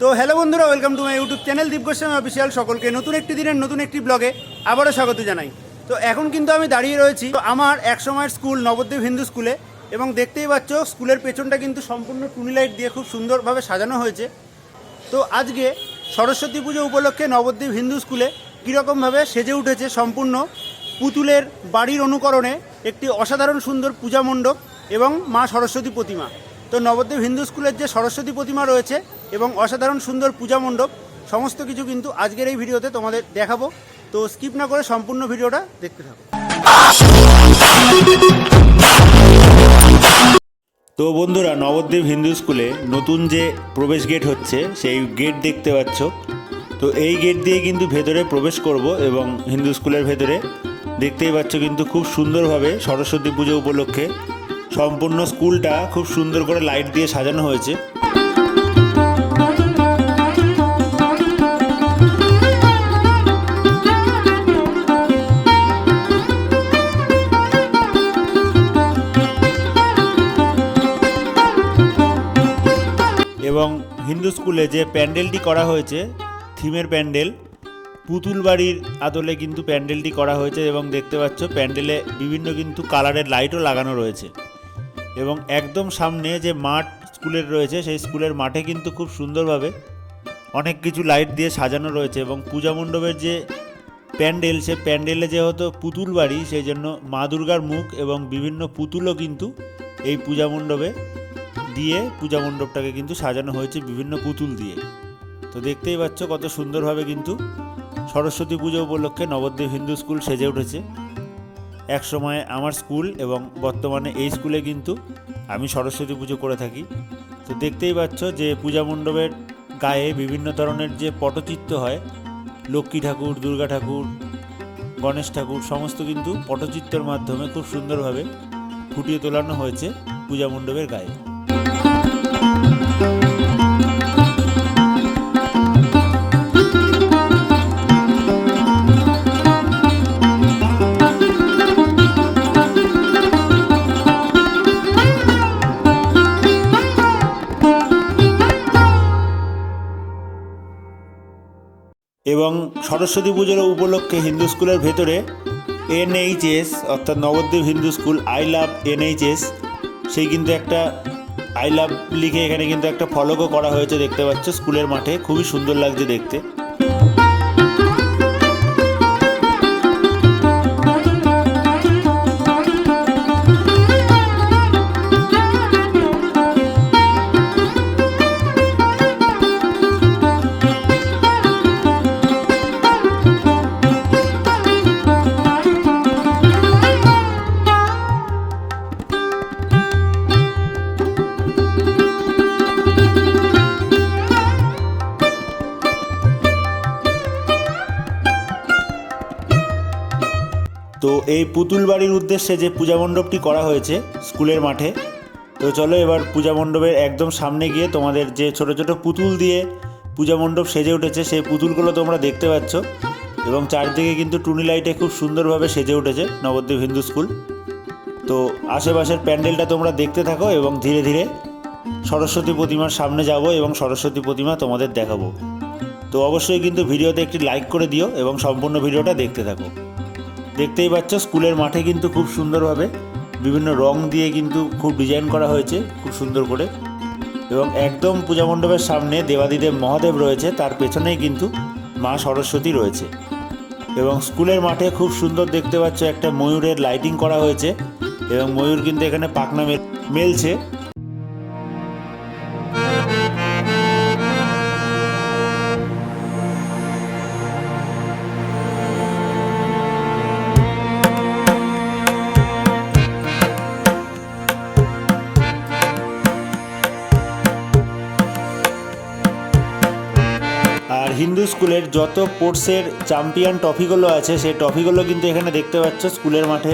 তো হ্যালো বন্ধুরা welcome to my YouTube channel Deep Goswami official সকলকে নতুন একটি দিনের নতুন একটি ব্লগে আবারও স্বাগত জানাই। তো এখন কিন্তু আমি দাঁড়িয়ে রয়েছি তো আমার এক সময়ের স্কুল নবদ্বীপ হিন্দু স্কুলে এবং দেখতেই পাচ্ছ স্কুলের পেছনটা কিন্তু সম্পূর্ণ টুনি লাইট দিয়ে খুব সুন্দরভাবে সাজানো হয়েছে। তো আজকে সরস্বতী পুজো উপলক্ষে নবদ্বীপ হিন্দু স্কুলে কীরকমভাবে সেজে উঠেছে সম্পূর্ণ পুতুলের বাড়ির অনুকরণে একটি অসাধারণ সুন্দর পূজা মণ্ডপ এবং মা সরস্বতী প্রতিমা। তো নবদ্বীপ হিন্দু স্কুলের যে সরস্বতী প্রতিমা রয়েছে এবং অসাধারণ সুন্দর পূজা মণ্ডপ, সমস্ত কিছু কিন্তু আজকের এই ভিডিওতে তোমাদের দেখাবো। তো স্কিপ না করে সম্পূর্ণ ভিডিওটা দেখতে থাকো। তো বন্ধুরা, নবদ্বীপ হিন্দু স্কুলে নতুন যে প্রবেশ গেট হচ্ছে, সেই গেট দেখতে পাচ্ছ। তো এই গেট দিয়ে কিন্তু ভেতরে প্রবেশ করব এবং হিন্দু স্কুলের ভেতরে দেখতেই পাচ্ছ কিন্তু খুব সুন্দরভাবে সরস্বতী পুজো উপলক্ষে সম্পূর্ণ স্কুলটা খুব সুন্দর করে লাইট দিয়ে সাজানো হয়েছে। এবং হিন্দু স্কুলে যে প্যান্ডেলটি করা হয়েছে, থিমের প্যান্ডেল পুতুল বাড়ির আদলে কিন্তু প্যান্ডেলটি করা হয়েছে এবং দেখতে পাচ্ছ প্যান্ডেলে বিভিন্ন কিন্তু কালারের লাইটও লাগানো রয়েছে। এবং একদম সামনে যে মাঠ স্কুলের রয়েছে, সেই স্কুলের মাঠে কিন্তু খুব সুন্দরভাবে অনেক কিছু লাইট দিয়ে সাজানো রয়েছে এবং পূজা মণ্ডপের যে প্যান্ডেল, সে প্যান্ডেলে যেহেতু পুতুল বাড়ি, সেই জন্য মা দুর্গার মুখ এবং বিভিন্ন পুতুলও কিন্তু এই পূজা মণ্ডপে দিয়ে পূজা মণ্ডপটাকে কিন্তু সাজানো হয়েছে বিভিন্ন পুতুল দিয়ে। তো দেখতেই পাচ্ছ কত সুন্দরভাবে কিন্তু সরস্বতী পুজো উপলক্ষে নবদ্বীপ হিন্দু স্কুল সেজে উঠেছে। এক সময় আমার স্কুল এবং বর্তমানে এই স্কুলে কিন্তু আমি সরস্বতী পুজো করে থাকি। তো দেখতেই পাচ্ছ যে পূজা মণ্ডপের গায়ে বিভিন্ন ধরনের যে পটচিত্র হয়, লক্ষ্মী ঠাকুর, দুর্গা ঠাকুর, গণেশ ঠাকুর, সমস্ত কিন্তু পটচিত্রের মাধ্যমে খুব সুন্দরভাবে ফুটিয়ে তোলানো হয়েছে পূজা মণ্ডপের গায়ে। এবং সরস্বতী পুজোর উপলক্ষে হিন্দু স্কুলের ভেতরে এনএইচএস, অর্থাৎ Nabadwip Hindu school, I love NHS, সেই কিন্তু একটা, আই লাভ লিখে এখানে কিন্তু একটা ফলকও করা হয়েছে দেখতে পাচ্ছ, স্কুলের মাঠে। খুবই সুন্দর লাগছে দেখতে। তো এই পুতুল বাড়ির উদ্দেশ্যে যে পূজা মণ্ডপটি করা হয়েছে স্কুলের মাঠে, তো চলো এবার পূজা মণ্ডপের একদম সামনে গিয়ে তোমাদের যে ছোট ছোট পুতুল দিয়ে পূজা মণ্ডপ সেজে উঠেছে, সেই পুতুলগুলো তোমরা দেখতে পাচ্ছ। এবং চারদিকে কিন্তু টুনি লাইটে খুব সুন্দরভাবে সেজে উঠেছে নবদ্বীপ হিন্দু স্কুল। তো আশেপাশের প্যান্ডেলটা তোমরা দেখতে থাকো এবং ধীরে ধীরে সরস্বতী প্রতিমার সামনে যাব এবং সরস্বতী প্রতিমা তোমাদের দেখাবো। তো অবশ্যই কিন্তু ভিডিওতে একটি লাইক করে দিও এবং সম্পূর্ণ ভিডিওটা দেখতে থাকো। দেখতেই পাচ্ছ, স্কুলের মাঠে কিন্তু খুব সুন্দরভাবে বিভিন্ন রং দিয়ে কিন্তু খুব ডিজাইন করা হয়েছে, খুব সুন্দর করে। এবং একদম পূজা মণ্ডপের সামনে দেবাদিদেব মহাদেব রয়েছে, তার পেছনেই কিন্তু মা সরস্বতী রয়েছে। এবং স্কুলের মাঠে খুব সুন্দর দেখতে পাচ্ছ, একটা ময়ূরের লাইটিং করা হয়েছে, এবং ময়ূর কিন্তু এখানে পাখনা মেলছে। হিন্দু স্কুলের যত স্পোর্টসের চ্যাম্পিয়ন ট্রফিগুলো আছে, সেই ট্রফিগুলো কিন্তু এখানে দেখতে পাচ্ছ, স্কুলের মাঠে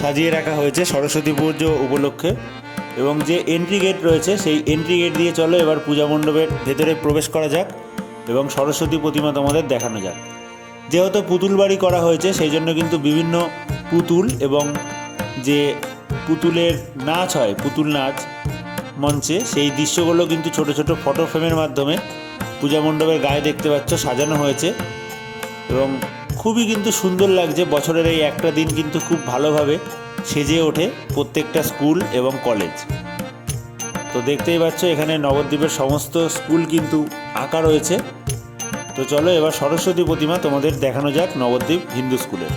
সাজিয়ে রাখা হয়েছে সরস্বতী পুজো উপলক্ষে। এবং যে এন্ট্রি গেট রয়েছে, সেই এন্ট্রি গেট দিয়ে চলো, এবার পূজা মণ্ডপের ভেতরে প্রবেশ করা যাক এবং সরস্বতী প্রতিমা তোমাদের দেখানো যাক। যেহেতু পুতুল বাড়ি করা হয়েছে, সেই জন্য কিন্তু বিভিন্ন পুতুল এবং যে পুতুলের নাচ হয়, পুতুল নাচ মঞ্চে, সেই দৃশ্যগুলো কিন্তু ছোট ছোট ফটো ফ্রেমের মাধ্যমে পূজা মণ্ডপের গায়ে দেখতে পাচ্ছ সাজানো হয়েছে এবং খুবই কিন্তু সুন্দর লাগছে। বছরের এই একটা দিন কিন্তু খুব ভালোভাবে সেজে ওঠে প্রত্যেকটা স্কুল এবং কলেজ। তো দেখতেই পাচ্ছ এখানে নবদ্বীপের সমস্ত স্কুল কিন্তু আঁকা রয়েছে। তো চলো এবার সরস্বতী প্রতিমা তোমাদের দেখানো যাক নবদ্বীপ হিন্দু স্কুলের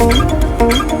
নবদ্বীপ হিন্দু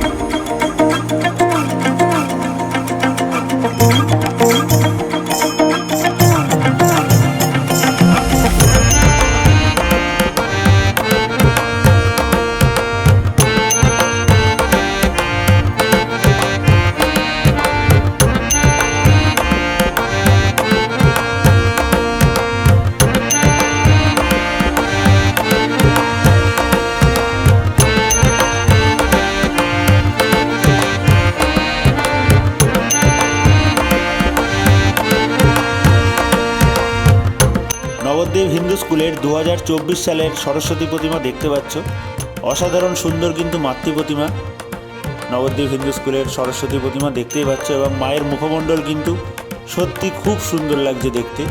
স্কুলের দু হাজার চব্বিশ সালের সরস্বতী প্রতিমা দেখতে পাচ্ছ। অসাধারণ সুন্দর কিন্তু মাতৃ প্রতিমা। নবদ্বীপ হিন্দু স্কুলের সরস্বতী প্রতিমা দেখতেই পাচ্ছ এবং মায়ের মুখমণ্ডল কিন্তু সত্যি খুব সুন্দর লাগছে দেখতে।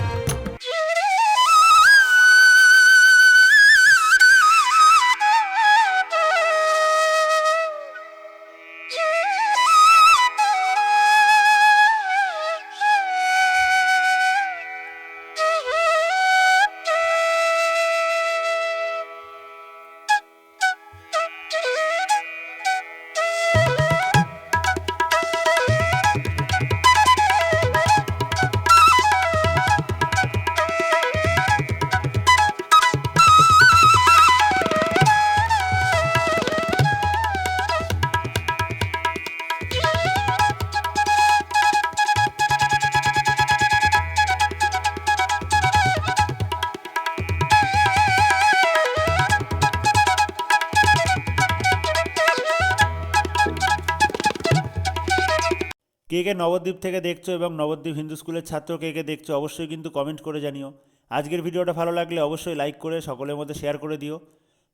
কে কে নবদ্বীপ থেকে দেখছ এবং নবদ্বীপ হিন্দু স্কুলের ছাত্র কে কে দেখছ অবশ্যই কিন্তু কমেন্ট করে জানিও। আজকের ভিডিওটা ভালো লাগলে অবশ্যই লাইক করে সকলের মধ্যে শেয়ার করে দিও।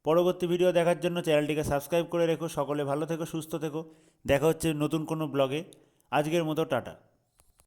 পরবর্তী ভিডিও দেখার জন্য চ্যানেলটিকে সাবস্ক্রাইব করে রেখো। সকলে ভালো থেকো, সুস্থ থেকো। দেখা হচ্ছে নতুন কোনো ব্লগে আজকের মতো টাটা।